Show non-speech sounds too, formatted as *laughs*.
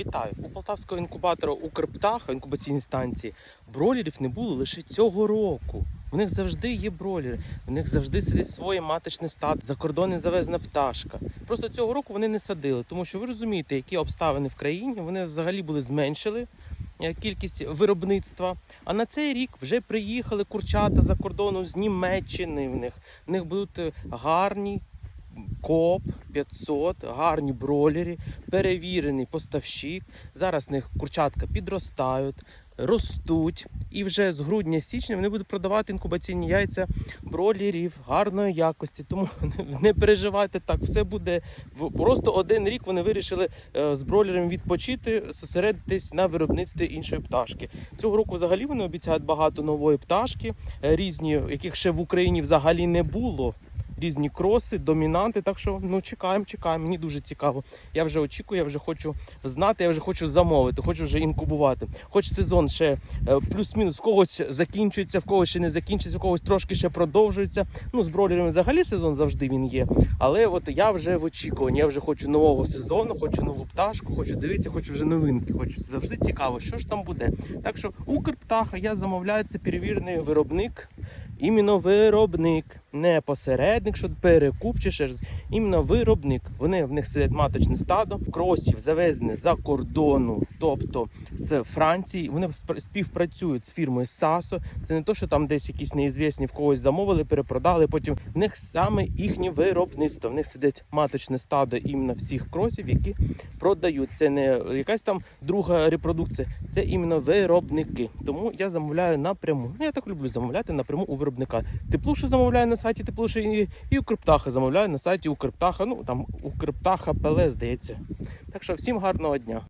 Вітаю! У полтавського інкубатора Укрптаха інкубаційній станції бройлерів не було лише цього року. У них завжди є бройлери, у них завжди сидить своє маточне стад, за кордони завезена пташка. Просто цього року вони не садили, тому що ви розумієте, які обставини в країні вони взагалі були зменшили е, кількість виробництва. А на цей рік вже приїхали курчата за кордону з Німеччини. В них в них будуть е, гарні коп 500, гарні бройлери, перевірений поставщик. Зараз них курчатка підростають, ростуть. І вже з грудня-січня вони будуть продавати інкубаційні яйця бройлерів гарної якості. Тому *laughs* не переживайте так, все буде просто один рік. Вони вирішили е, з бройлером відпочити, зосередитись на виробництві іншої пташки. Цього року взагалі вони обіцяють багато нової пташки, е, різні, яких ще в Україні взагалі не було різні кроси, домінанти. Так що ну чекаємо, чекаємо. Мені дуже цікаво. Я вже очікую, я вже хочу знати, я вже хочу замовити, хочу вже інкубувати. Хоч сезон ще е, плюс-мінус в когось закінчується, в когось ще не закінчується, в когось трошки ще продовжується. Ну з бройлерами взагалі сезон завжди він є. Але от я вже в очікуванні. Я вже хочу нового сезону, хочу нову пташку, хочу дивитися, хочу вже новинки. Хочу завжди цікаво, що ж там буде. Так що Укрптаха я замовляю це перевірений виробник. Іменно виробник, не посередник, що перекуп чи ще щось. Іменно виробник. Вони в них сидять маточне стадо, кросів завезене за кордону, тобто з Франції. Вони співпрацюють з фірмою Сасо. Це не то, що там десь якісь неізвісні в когось замовили, перепродали. Потім в них саме їхнє виробництво. В них сидить маточне стадо іменно всіх кросів, які продають. Це не якась там друга репродукція, це іменно виробники. Тому я замовляю напряму. Ну я так люблю замовляти напряму у виробника. Теплушу замовляю на сайті Теплуші і, і Укрптаха замовляю на сайті Укрптаха. Ну там Укрптаха ПЛ, здається. Так що всім гарного дня.